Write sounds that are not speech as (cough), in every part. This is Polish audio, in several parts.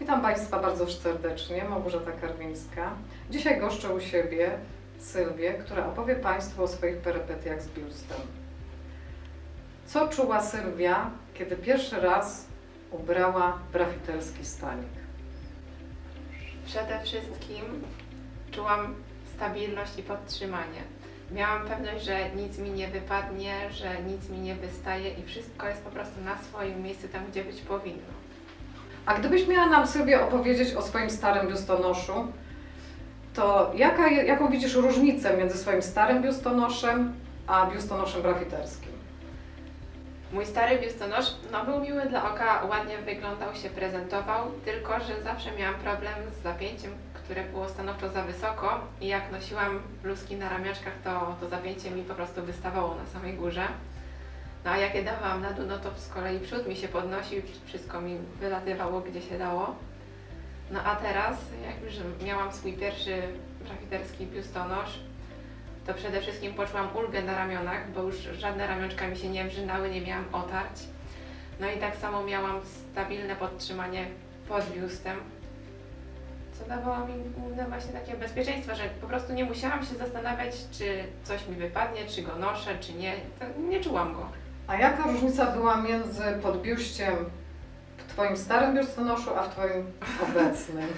Witam Państwa bardzo serdecznie, Małgorzata Karwińska. Dzisiaj goszczę u siebie Sylwię, która opowie Państwu o swoich perypetiach z biustem. Co czuła Sylwia, kiedy pierwszy raz ubrała brafitelski stanik? Przede wszystkim czułam stabilność i podtrzymanie. Miałam pewność, że nic mi nie wypadnie, że nic mi nie wystaje i wszystko jest po prostu na swoim miejscu, tam gdzie być powinno. A gdybyś miała nam Sylwia opowiedzieć o swoim starym biustonoszu, to jaka, jaką widzisz różnicę między swoim starym biustonoszem a biustonoszem brafiterskim? Mój stary biustonosz no, był miły dla oka, ładnie wyglądał, się prezentował, tylko że zawsze miałam problem z zapięciem, które było stanowczo za wysoko i jak nosiłam bluzki na ramionczkach, to to zapięcie mi po prostu wystawało na samej górze. No a jak je dawałam na dół, no to z kolei przód mi się podnosił wszystko mi wylatywało gdzie się dało. No a teraz, jak już miałam swój pierwszy brafiterski biustonosz, to przede wszystkim poczułam ulgę na ramionach, bo już żadne ramionczka mi się nie wrzynały, nie miałam otarć. No i tak samo miałam stabilne podtrzymanie pod biustem, co dawało mi główne właśnie takie bezpieczeństwo, że po prostu nie musiałam się zastanawiać, czy coś mi wypadnie, czy go noszę, czy nie. Nie czułam go. A jaka różnica była między podbiuściem w Twoim starym biustonoszu, a w Twoim obecnym?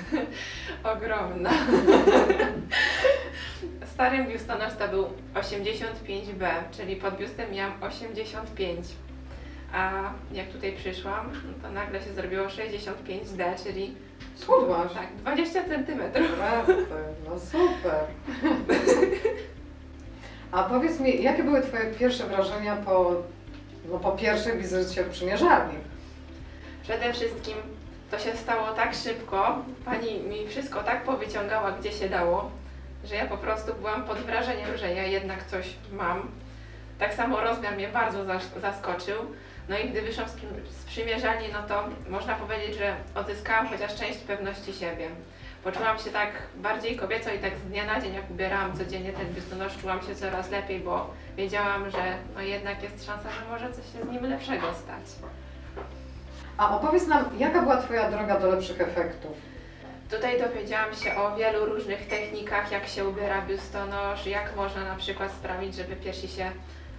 (laughs) Ogromna. (laughs) Starym biustonosz to był 85B, czyli pod biustem miałam 85. A jak tutaj przyszłam, no to nagle się zrobiło 65D, czyli Schudłaś. tak, 20 centymetrów. No super. (laughs) A powiedz mi, jakie były Twoje pierwsze wrażenia po, no, po pierwszej wizycie w przymierzalni? Przede wszystkim to się stało tak szybko, pani mi wszystko tak powyciągała, gdzie się dało, że ja po prostu byłam pod wrażeniem, że ja jednak coś mam. Tak samo rozmiar mnie bardzo zas- zaskoczył. No i gdy wyszłam z przymierzalni, no to można powiedzieć, że odzyskałam chociaż część pewności siebie. Poczułam się tak bardziej kobieco i tak z dnia na dzień, jak ubierałam codziennie ten biustonosz, czułam się coraz lepiej, bo wiedziałam, że no jednak jest szansa, że może coś się z nim lepszego stać. A opowiedz nam, jaka była Twoja droga do lepszych efektów? Tutaj dowiedziałam się o wielu różnych technikach, jak się ubiera biustonosz, jak można na przykład sprawić, żeby piersi się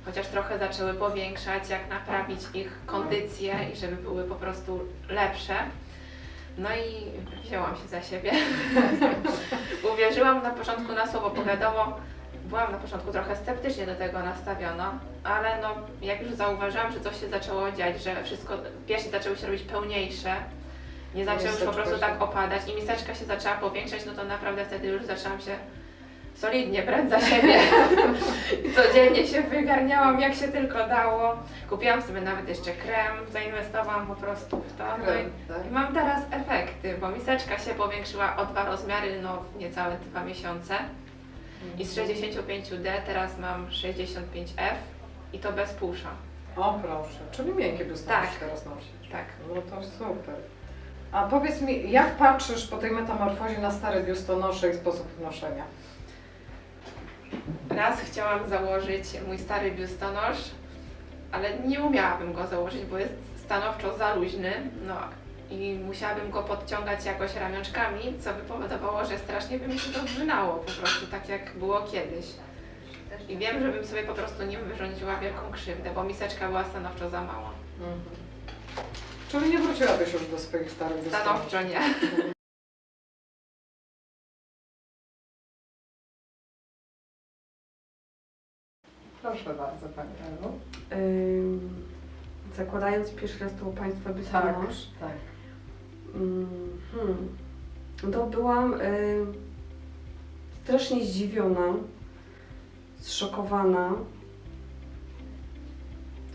chociaż trochę zaczęły powiększać, jak naprawić ich kondycję i żeby były po prostu lepsze. No i wzięłam się za siebie. (laughs) Uwierzyłam na początku na słowo, bo wiadomo, byłam na początku trochę sceptycznie do tego nastawiona, ale no, jak już zauważyłam, że coś się zaczęło dziać, że wszystko, piersi zaczęły się robić pełniejsze, nie zaczęły już po prostu tak opadać i miseczka się zaczęła powiększać, no to naprawdę wtedy już zaczęłam się solidnie brać za siebie. (laughs) Codziennie się wygarniałam jak się tylko dało. Kupiłam sobie nawet jeszcze krem, zainwestowałam po prostu w to. No i, tak? i mam teraz efekty, bo miseczka się powiększyła o dwa rozmiary, no w niecałe dwa miesiące. I z 65D teraz mam 65F i to bez pusza. O proszę, czyli miękkie biustonosze Tak. teraz nosisz. Tak. No to super. A powiedz mi, jak patrzysz po tej metamorfozie na stare biustonosze i sposób noszenia? Raz chciałam założyć mój stary biustonosz, ale nie umiałabym go założyć, bo jest stanowczo za luźny. No i musiałabym go podciągać jakoś ramionczkami, co by powodowało, że strasznie by mi się to wrzynało po prostu, tak jak było kiedyś. I wiem, że bym sobie po prostu nim wyrządziła wielką krzywdę, bo miseczka była stanowczo za mała. Mhm. Czyli nie wróciłabyś już do swoich starych? Stanowczo nie. Proszę bardzo, Pani Elu. Zakładając pierwszy raz to u Państwa biustonosz, tak. ym, hmm, to byłam ym, strasznie zdziwiona, zszokowana,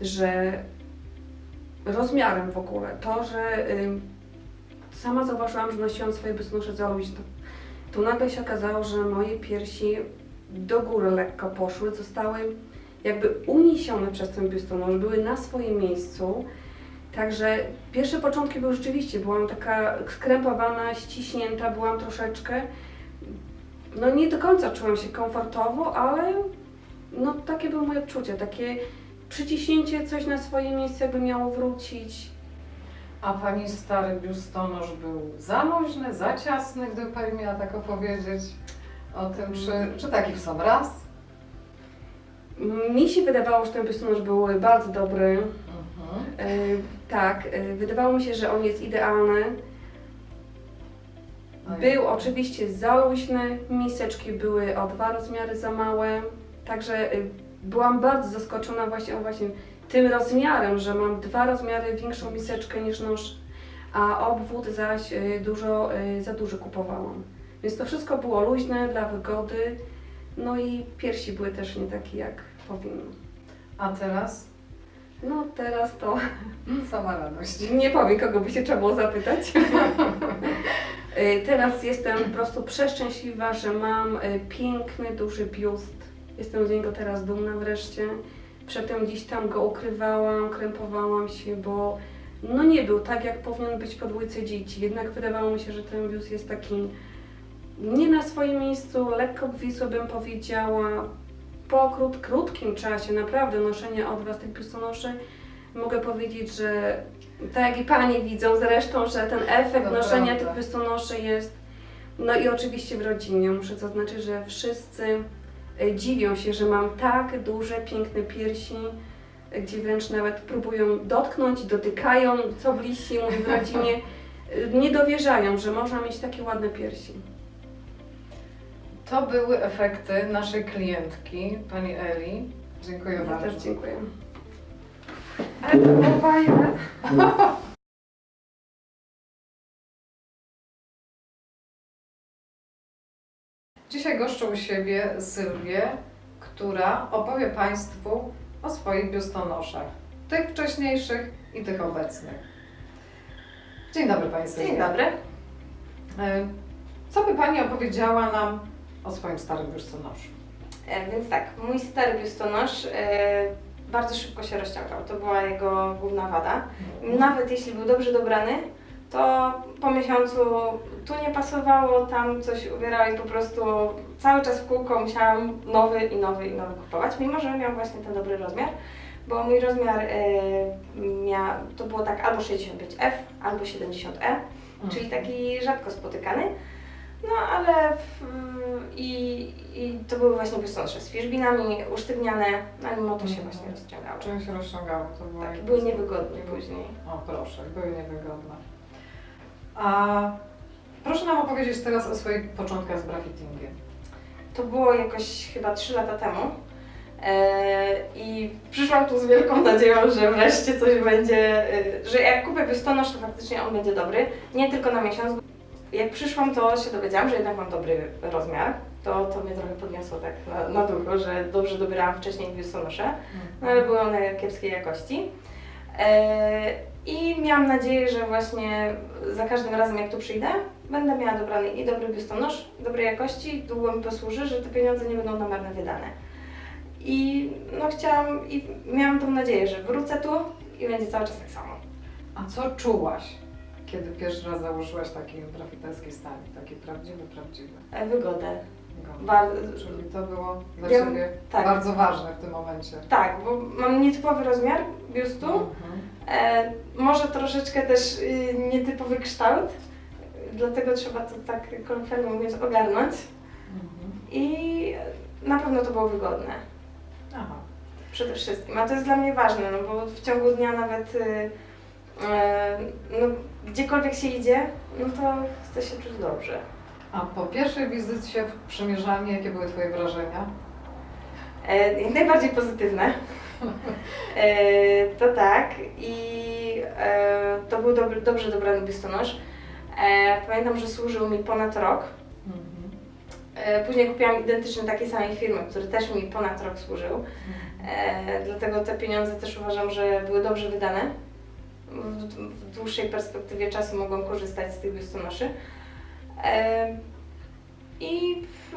że rozmiarem w ogóle, to, że ym, sama zauważyłam, że nosiłam swoje biustonosze za luźno. Tu nagle się okazało, że moje piersi do góry lekko poszły, zostały jakby uniesione przez ten biustonosz, były na swoim miejscu. Także pierwsze początki były rzeczywiście, byłam taka skrępowana, ściśnięta, byłam troszeczkę. No nie do końca czułam się komfortowo, ale no takie było moje odczucie, takie przyciśnięcie coś na swoje miejsce, jakby miało wrócić. A pani stary biustonosz był za luźny, za ciasny, gdyby pani miała tak opowiedzieć o tym, czy, czy taki w sam raz? Mi się wydawało, że ten biustonosz był bardzo dobry. Mhm. Y, tak, y, wydawało mi się, że on jest idealny. Jak? Był oczywiście za luźny, miseczki były o dwa rozmiary za małe, także y, byłam bardzo zaskoczona właśnie, o właśnie tym rozmiarem, że mam dwa rozmiary większą miseczkę niż nóż, a obwód zaś y, dużo, y, za duży kupowałam. Więc to wszystko było luźne, dla wygody, no i piersi były też nie takie jak powinny. A teraz? No teraz to (laughs) Sama radość. nie powiem, kogo by się trzeba było zapytać. (laughs) Y, Teraz jestem po prostu przeszczęśliwa, że mam y, piękny, duży biust. Jestem z niego teraz dumna wreszcie. Przedtem gdzieś tam go ukrywałam, krępowałam się, bo no nie był tak, jak powinien być po dwójce dzieci. Jednak wydawało mi się, że ten biust jest taki nie na swoim miejscu, lekko obwisły bym powiedziała. Po krót, krótkim czasie naprawdę noszenia od Was tych biustonoszy mogę powiedzieć, że tak jak i Panie widzą zresztą, że ten efekt noszenia tych biustonoszy jest, no i oczywiście w rodzinie. Muszę zaznaczyć, że wszyscy e, dziwią się, że mam tak duże, piękne piersi, gdzie wręcz nawet próbują dotknąć, dotykają, co bliżsi mówi w rodzinie. (laughs) E, Nie dowierzają, że można mieć takie ładne piersi. To były efekty naszej klientki, pani Eli. Dziękuję Ja bardzo. też dziękuję. Ale to było fajne. (laughs) Dzisiaj goszczę u siebie Sylwię, która opowie Państwu o swoich biustonoszach. Tych wcześniejszych i tych obecnych. Dzień dobry Sylwia. Dzień dobry. E, Co by Pani opowiedziała nam o swoim starym biustonoszu? E, więc tak, mój stary biustonosz e, bardzo szybko się rozciągał. To była jego główna wada. Nawet jeśli był dobrze dobrany, to po miesiącu tu nie pasowało, tam coś ubierało i po prostu cały czas w kółko musiałam nowy i nowy i nowy kupować, mimo że miał właśnie ten dobry rozmiar. Bo mój rozmiar e, mia, to było tak albo 65F, albo 70E. Mhm. czyli taki rzadko spotykany. No ale w, i, i to były właśnie biustonosze z fiszbinami, usztywniane, no ale mimo to się Mhm. właśnie rozciągało. Czym się rozciągało? To było Tak, były niewygodne później. O proszę, były niewygodne. A proszę nam opowiedzieć teraz o swoich początkach z graffittingiem. To było jakoś chyba 3 lata temu. E, I przyszłam tu z wielką nadzieją, że wreszcie coś będzie, e, że jak kupię biustonosz, to faktycznie on będzie dobry. Nie tylko na miesiąc. Jak przyszłam, to się dowiedziałam, że jednak mam dobry rozmiar. To, to mnie trochę podniosło tak na, na że dobrze dobierałam wcześniej biustonosze. no ale były one kiepskiej jakości. E, I miałam nadzieję, że właśnie za każdym razem jak tu przyjdę, będę miała dobrany i dobry biustonosz, dobrej jakości, długo mi posłuży, że te pieniądze nie będą na marne wydane. I no chciałam i miałam tą nadzieję, że wrócę tu i będzie cały czas tak samo. A co czułaś, kiedy pierwszy raz założyłaś taki grafiterski stanik, taki prawdziwy, prawdziwy? E, Wygodę. Bardzo, Czyli to było dla Ja- Ciebie tak. bardzo ważne w tym momencie. tak, bo mam nietypowy rozmiar biustu, Mhm. E, może troszeczkę też y, nietypowy kształt, dlatego trzeba to tak kolokwialnie mówiąc ogarnąć Mhm. i na pewno to było wygodne Aha. przede wszystkim, a to jest dla mnie ważne, no bo w ciągu dnia nawet y, no, gdziekolwiek się idzie, no to chce się czuć dobrze. A po pierwszej wizycie w przymierzalni, jakie były Twoje wrażenia? Jak najbardziej pozytywne. (laughs) To tak i to był dobry, dobrze dobrany biustonosz. Pamiętam, że służył mi ponad rok. Mhm. Później kupiłam identyczny takiej samej firmy, który też mi ponad rok służył. E, dlatego te pieniądze też uważam, że były dobrze wydane. W, dłuższej perspektywie czasu mogłam korzystać z tych biustonoszy. E, I w,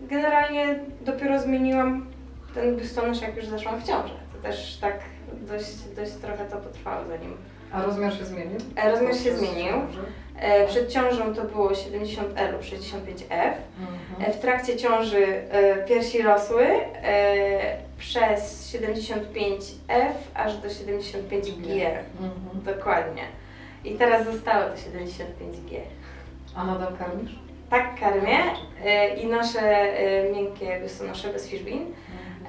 generalnie dopiero zmieniłam ten biustonosz, jak już zaszłam w ciążę. To też tak dość, dość trochę to potrwało zanim. A rozmiar się zmienił? E, rozmiar się zmienił. E, przed ciążą to było 70L lub 65F. Mhm. W trakcie ciąży piersi rosły, przez 75F aż do 75G. Mhm. Dokładnie. I teraz zostało to 75G. A nadal karmisz? Tak karmię e, i noszę e, miękkie biustonosze bez fishbean,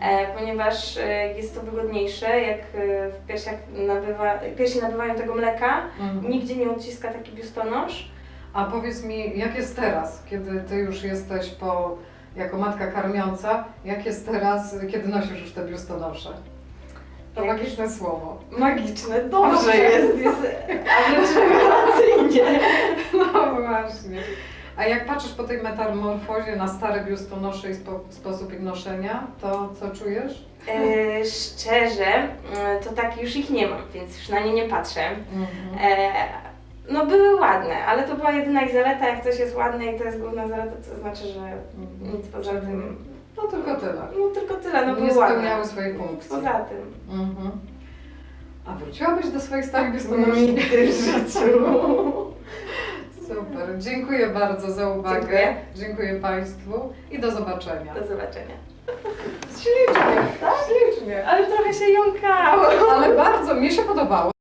e, ponieważ e, jest to wygodniejsze, jak e, w piersiach nabywa, piersi nabywają tego mleka, Mhm. nigdzie nie odciska taki biustonosz. A powiedz mi, jak jest teraz, kiedy ty już jesteś po, jako matka karmiąca, jak jest teraz, kiedy nosisz już te biustonosze? To magiczne słowo. Magiczne, dobrze jest, jest a wręcz rewelacyjnie. (laughs) No właśnie. A jak patrzysz po tej metamorfozie na stare biustonosze i spo, sposób ich noszenia, to co czujesz? E, szczerze, e, to tak już ich nie mam, więc już na nie nie patrzę. Mhm. E, no były ładne, ale to była jedyna ich zaleta, jak coś jest ładne i to jest główna zaleta, to znaczy, że nic poza tym, No tylko tyle. no tylko tyle, no nie były ładne. spełniały swojej funkcji. Poza tym. Mhm. A wróciłabyś do swoich starych biustonoszy? Nigdy w życiu. (laughs) Super. Dziękuję bardzo za uwagę. Dziękuję. Dziękuję Państwu i do zobaczenia. Do zobaczenia. Ślicznie, ślicznie. Ale trochę się jąkało. Ale bardzo, mi się podobało.